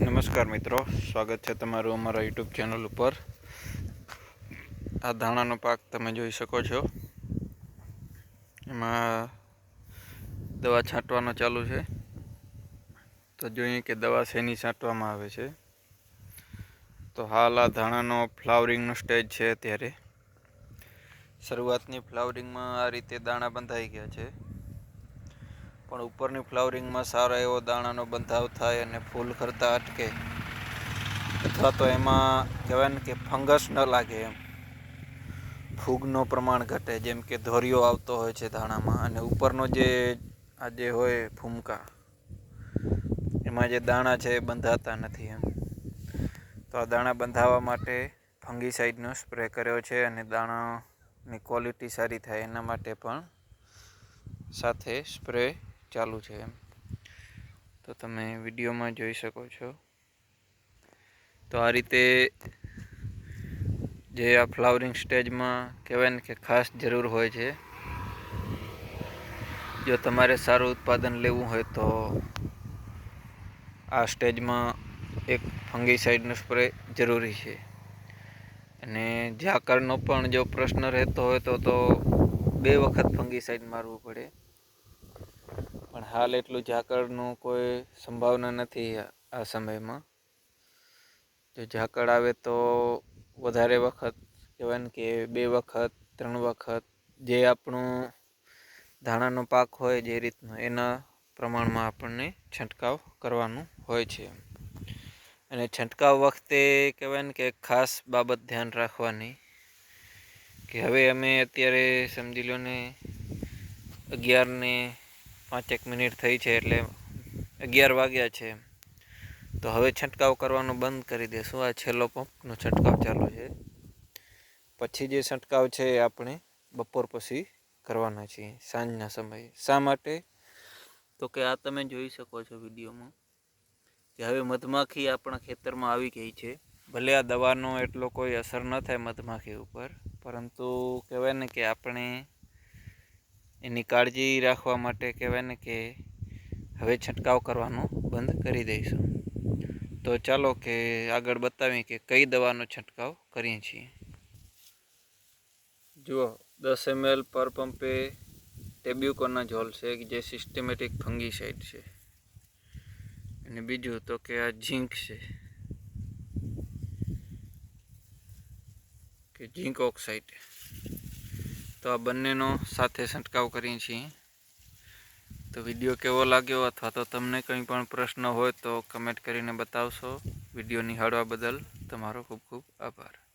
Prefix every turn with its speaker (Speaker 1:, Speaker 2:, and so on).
Speaker 1: નમસ્કાર મિત્રો, સ્વાગત છે તમારું અમારા યુટ્યુબ ચેનલ ઉપર. આ ધાણાનો પાક તમે જોઈ શકો છો. એમાં દવા છાંટવાનો ચાલુ છે. તો જોઈએ કે દવા શેની છાંટવામાં આવે છે. તો હાલ આ ધાણાનો ફ્લાવરિંગનો સ્ટેજ છે અત્યારે. શરૂઆતની ફ્લાવરિંગમાં આ રીતે દાણા બંધાઈ ગયા છે. પણ ઉપરની ફ્લાવરિંગમાં સારો એવો દાણાનો બંધાવ થાય અને ફૂલ કરતાં અટકે. અથવા તો એમાં કહેવાય ને કે ફંગસ ન લાગે એમ. ફૂગનો પ્રમાણ ઘટે, જેમ કે ધોરિયો આવતો હોય છે દાણામાં અને ઉપરનો જે આ જે હોય ફૂમકા, એમાં જે દાણા છે એ બંધાતા નથી એમ. તો આ દાણા બંધાવવા માટે ફંગીસાઇડનો સ્પ્રે કર્યો છે અને દાણાની ક્વોલિટી સારી થાય એના માટે પણ સાથે સ્પ્રે ચાલુ છે એમ. તો તમે વિડીયોમાં જોઈ શકો છો. તો આ રીતે જે આ ફ્લાવરિંગ સ્ટેજમાં કહેવાય ને કે ખાસ જરૂર હોય છે. જો તમારે સારું ઉત્પાદન લેવું હોય તો આ સ્ટેજમાં એક ફંગીસાઇડનો સ્પ્રે જરૂરી છે. અને ઝાકળનો પણ જો પ્રશ્ન રહેતો હોય તો તો બે વખત ફંગીસાઇડ મારવું પડે. હાલ એટલું ઝાકળનું કોઈ સંભાવના નથી આ સમયમાં. જો ઝાકળ આવે તો વધારે વખત, કહેવાય ને કે બે વખત, ત્રણ વખત, જે આપણું ધાણાનો પાક હોય જે રીતનો, એના પ્રમાણમાં આપણને છંટકાવ કરવાનું હોય છે. અને છંટકાવ વખતે કહેવાય ને કે ખાસ બાબત ધ્યાન રાખવાની કે હવે અમે અત્યારે સમજી લો ને અગિયારને પાંચેક મિનિટ થઈ છે એટલે અગિયાર વાગ્યા છે. તો હવે છંટકાવ કરવાનું બંધ કરી દઈશું આ છેલ્લો પંપનો છંટકાવ ચાલુ છે. પછી જે છંટકાવ છે એ આપણે બપોર પછી કરવાના છીએ, સાંજના સમયે. શા માટે? તો કે આ તમે જોઈ શકો છો વિડીયોમાં કે હવે મધમાખી આપણા ખેતરમાં આવી ગઈ છે. ભલે આ દવાનો એટલો કોઈ અસર ન થાય મધમાખી ઉપર, પરંતુ કહેવાય ને કે આપણે એની કાળજી રાખવા માટે કહેવાય ને કે હવે છંટકાવ કરવાનું બંધ કરી દઈશું. તો ચાલો કે આગળ બતાવીએ કે કઈ દવાનો છંટકાવ કરીએ છીએ. જુઓ, દસ એમએલ પર પંપે ટેબ્યુકોના જોલ છે જે સિસ્ટમેટિક ફંગીસાઇડ છે. અને બીજું તો કે આ ઝીંક છે. કે ઝીંક ઓક્સાઇડ. તો આ બંનેનો સાથે છંટકાવ કરીએ છીએ. તો વીડિયો કેવો લાગ્યો અથવા તો તમને કંઈ પણ પ્રશ્ન હોય તો કમેન્ટ કરીને બતાવશો. વીડિયો નિહાળવા બદલ તમારો ખૂબ ખૂબ આભાર.